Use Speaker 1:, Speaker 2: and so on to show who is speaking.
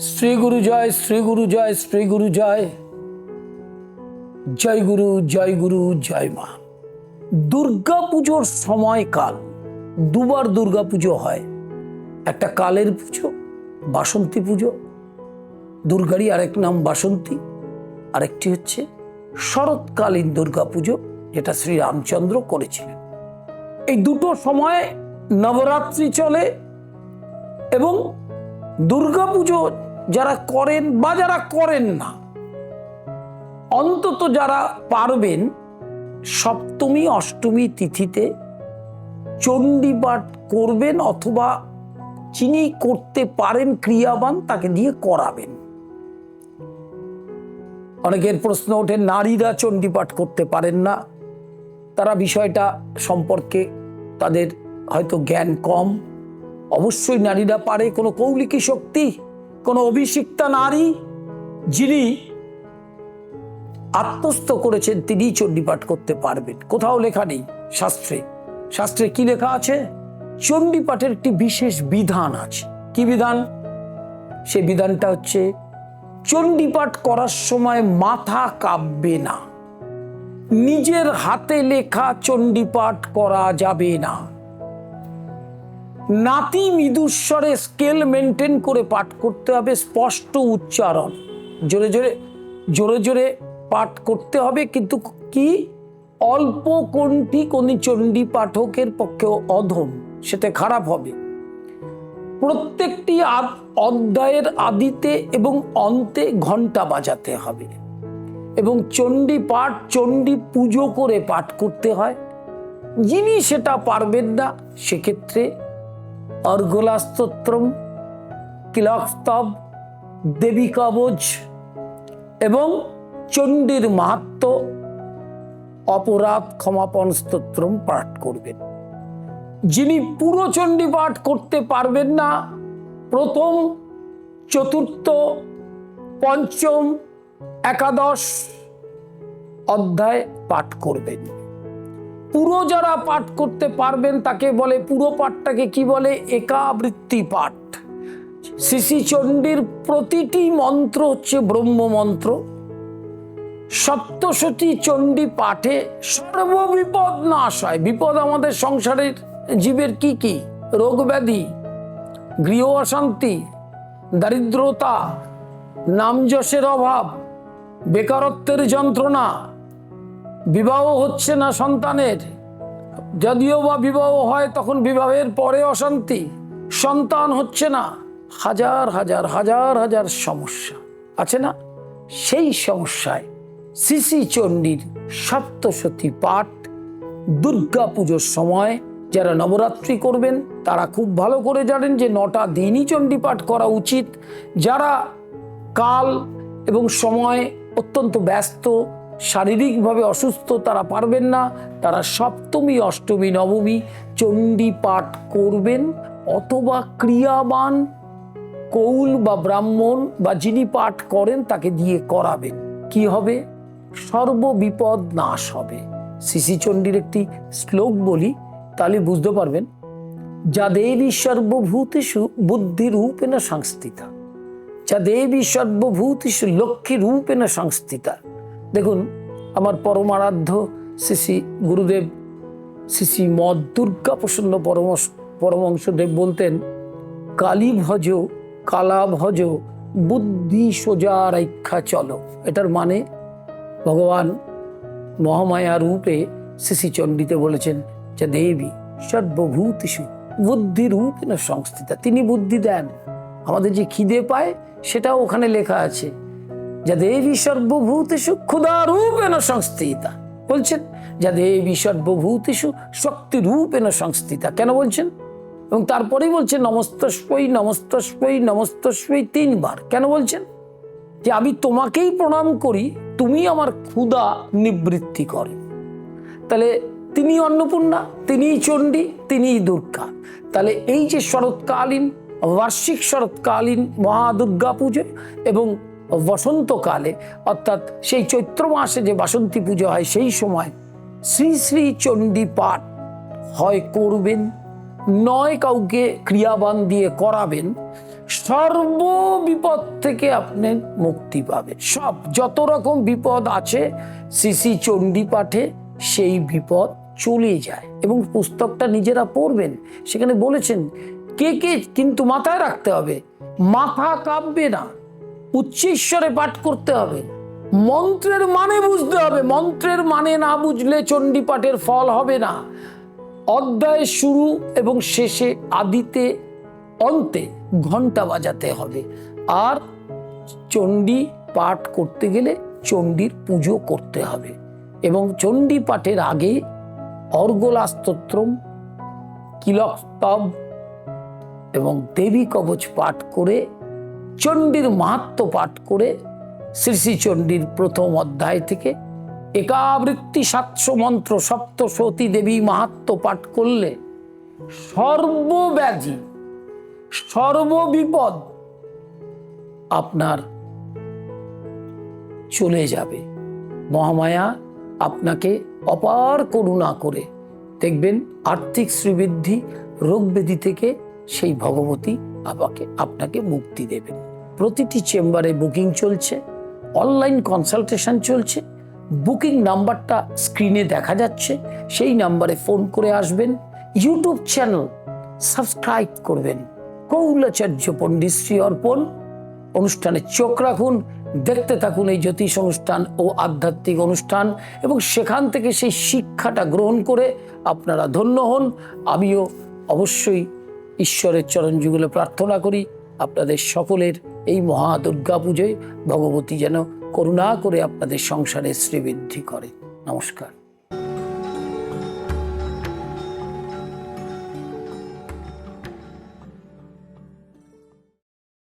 Speaker 1: শ্রী গুরু জয়, শ্রী গুরু জয়, শ্রী গুরু জয়। জয় গুরু জয় গুরু, জয় মা। দুর্গা পুজোর সময়কাল, দুবার দুর্গা পুজো হয়। একটা কালের পুজো, বাসন্তী পুজো। দুর্গারই আরেক নাম বাসন্তী। আরেকটি হচ্ছে শরৎকালীন দুর্গা পুজো, যেটা শ্রী রামচন্দ্র করেছিলেন। এই দুটো সময়ে নবরাত্রি চলে এবং দুর্গাপুজো যারা করেন বা যারা করেন না, অন্তত যারা পারবেন সপ্তমী, অষ্টমী তিথিতে চণ্ডীপাঠ করবেন অথবা যিনি করতে পারেন, ক্রিয়াবান, তাকে দিয়ে করাবেন। অনেকের প্রশ্ন ওঠে, নারীরা চণ্ডীপাঠ করতে পারেন না। তারা বিষয়টা সম্পর্কে তাদের হয়তো জ্ঞান কম। অবশ্যই নারীরা পারে, কোনো কৌলিকী শক্তি কোনো অভিষিক্তা নারী যিনি আত্মস্থ করেছেন তিনি চণ্ডীপাঠ করতে পারবেন। কোথাও লেখা নেই শাস্ত্রে। শাস্ত্রে কি লেখা আছে? চণ্ডীপাঠের একটি বিশেষ বিধান আছে। কি বিধান? সে বিধানটা হচ্ছে চণ্ডীপাঠ করার সময় মাথা কাঁপবে না। নিজের হাতে লেখা চণ্ডীপাঠ করা যাবে না। নাতি মৃদুস্বরে স্কেল মেনটেন করে পাঠ করতে হবে, স্পষ্ট উচ্চারণ। জোরে জোরে জোরে জোরে পাঠ করতে হবে, কিন্তু কি? অল্প কোনটি কোন চণ্ডী পাঠকের পক্ষে অধম, সেটা খারাপ হবে। প্রত্যেকটি অধ্যায়ের আদিতে এবং অন্তে ঘণ্টা বাজাতে হবে। এবং চণ্ডী পাঠ, চণ্ডী পুজো করে পাঠ করতে হয়। যিনি সেটা পারবেন না, সেক্ষেত্রে অর্গলাস্তোত্রম কিলকস্তব দেবী কবচ এবং চণ্ডীর মাহাত্ম অপরাধ ক্ষমাপণ স্তোত্রম পাঠ করবেন। যিনি পুরো চণ্ডী পাঠ করতে পারবেন না, প্রথম, চতুর্থ, পঞ্চম, একাদশ অধ্যায় পাঠ করবেন। পুরো যারা পাঠ করতে পারবেন তাকে বলে, পুরো পাঠটাকে কি বলে? একাবৃত্তি পাঠ। শিশি চণ্ডীর প্রতিটি মন্ত্র হচ্ছে ব্রহ্ম মন্ত্র সপ্তশতী চণ্ডী পাঠে সর্ববিপদ নাশ হয়। বিপদ আমাদের সংসারের জীবের কি কি? রোগ ব্যাধি গৃহ অশান্তি, দারিদ্রতা নামযশের অভাব, বেকারত্বের যন্ত্রণা বিবাহ হচ্ছে না সন্তানের। যদিও বা বিবাহ হয়, তখন বিবাহের পরে অশান্তি। সন্তান হচ্ছে না, হাজার হাজার হাজার হাজার সমস্যা। আছে না? সেই সমস্যায় শ্রী চণ্ডীর সপ্তশতী পাঠ, দুর্গা পুজোর সময় যারা নবরাত্রি করবেন, তারা খুব ভালো করে জানেন যে নটা দিনই চণ্ডী পাঠ করা উচিত। যারা কাল এবং সময় অত্যন্ত ব্যস্ত শারীরিকভাবে অসুস্থ তারা পারবেন না, তারা সপ্তমী, অষ্টমী, নবমী চণ্ডী পাঠ করবেন অথবা ক্রিয়াবান, কৌল বা ব্রাহ্মণ বা যিনি পাঠ করেন তাকে দিয়ে করাবেন। কি হবে? সর্ববিপদ নাশ হবে। শ্রী শিশিচণ্ডীর একটি শ্লোক বলি, তাহলে বুঝতে পারবেন। যা দেবী সর্বভূতেষু বুদ্ধি রূপেণ সংস্থিতা। যা দেবী সর্বভূতেষু লক্ষ্মী রূপেণ সংস্থিতা। দেখুন, আমার পরমারাধ্য শ্রী গুরুদেব, শ্রী শ্রী মদ দুর্গা প্রসন্ন পরমশ পরমংশদেব বলতেন কালী ভজ কালা ভজ বুদ্ধি সোজা রেখা চলো। এটার মানে ভগবান মহামায়া রূপে শ্রী চণ্ডীতে বলেছেন, যে দেবী সর্বভূতিষু, বুদ্ধি রূপেণ সংস্থিতা। তিনি বুদ্ধি দেন। আমাদের যে খিদে পায়, সেটাও ওখানে লেখা আছে। যা দেবী সর্বভূতেষু ক্ষুধা রূপেণ সংস্থিতা। বলছেন, যা দেবী সর্বভূতেষু শক্তি রূপেণ সংস্থিতা। কেন বলছেন? এবং তারপরেই বলছেন নমস্তস্বই নমস্তস্বই নমস্তস্বই তিনবার। কেন বলছেন? যে আমি তোমাকেই প্রণাম করি, তুমি আমার ক্ষুধা নিবৃত্তি করে। তাহলে তিনি অন্নপূর্ণা, তিনিই চণ্ডী, তিনিই দুর্গা। তাহলে এই যে শরৎকালীন, বার্ষিক শরৎকালীন মহাদুর্গা পুজো এবং বসন্তকালে, অর্থাৎ সেই চৈত্র মাসে যে বাসন্তী পুজো হয়, সেই সময় শ্রী শ্রী চণ্ডী পাঠ হয় করবেন, নয় কাউকে ক্রিয়াবান দিয়ে করাবেন, সর্ব বিপদ থেকে আপনি মুক্তি পাবেন। সব, যত রকম বিপদ আছে, শ্রী চণ্ডী পাঠে সেই বিপদ চলে যায় এবং পুস্তকটা নিজেরা পড়বেন। সেখানে বলেছেন, কে কে কিন্তু মাথায় রাখতে হবে? মাথা কাঁপবে না। উচ্চেশ্বরে পাঠ করতে হবে। মন্ত্রের মানে বুঝতে হবে। মন্ত্রের মানে না বুঝলে চণ্ডী পাঠের ফল হবে না। অধ্যায় শুরু এবং শেষে আদিতে, অন্তে ঘণ্টা বাজাতে হবে। আর চণ্ডী পাঠ করতে গেলে চণ্ডীর পুজো করতে হবে। এবং চণ্ডী পাঠের আগে অর্গলা স্তোত্রম কিলক স্তব এবং দেবী কবচ পাঠ করে চণ্ডীর মাহাত্ম পাঠ করে শ্রী শ্রী চণ্ডীর প্রথম অধ্যায় থেকে একাবৃত্তি সাতশো মন্ত্র সপ্তশতী দেবী মাহাত্ম পাঠ করলে সর্বব্যাধি, সর্ববিপদ আপনার চলে যাবে। মহামায়া আপনাকে অপার করুণা করে। দেখবেন আর্থিক শ্রীবৃদ্ধি রোগ ব্যাধি থেকে সেই ভগবতী আমাকে আপনাকে মুক্তি দেবেন। প্রতিটি চেম্বারে বুকিং চলছে, অনলাইন কনসালটেশন চলছে, বুকিং নাম্বারটা স্ক্রিনে দেখা যাচ্ছে, সেই নাম্বারে ফোন করে আসবেন, ইউটিউব চ্যানেল সাবস্ক্রাইব করবেন। কৌলাচার্য পণ্ডিত শ্রী অর্পণ, অনুষ্ঠানে চোখ রাখুন, দেখতে থাকুন এই জ্যোতিষ অনুষ্ঠান ও আধ্যাত্মিক অনুষ্ঠান এবং সেখান থেকে সেই শিক্ষাটা গ্রহণ করে আপনারা ধন্য হন। আমিও অবশ্যই ঈশ্বরের চরণ যুগলে প্রার্থনা করি। আপনাদের সকলের এই মহা দুর্গা পুজোয় ভগবতী যেন করুণা করে আপনাদের সংসারে শ্রীবৃদ্ধি করে। নমস্কার।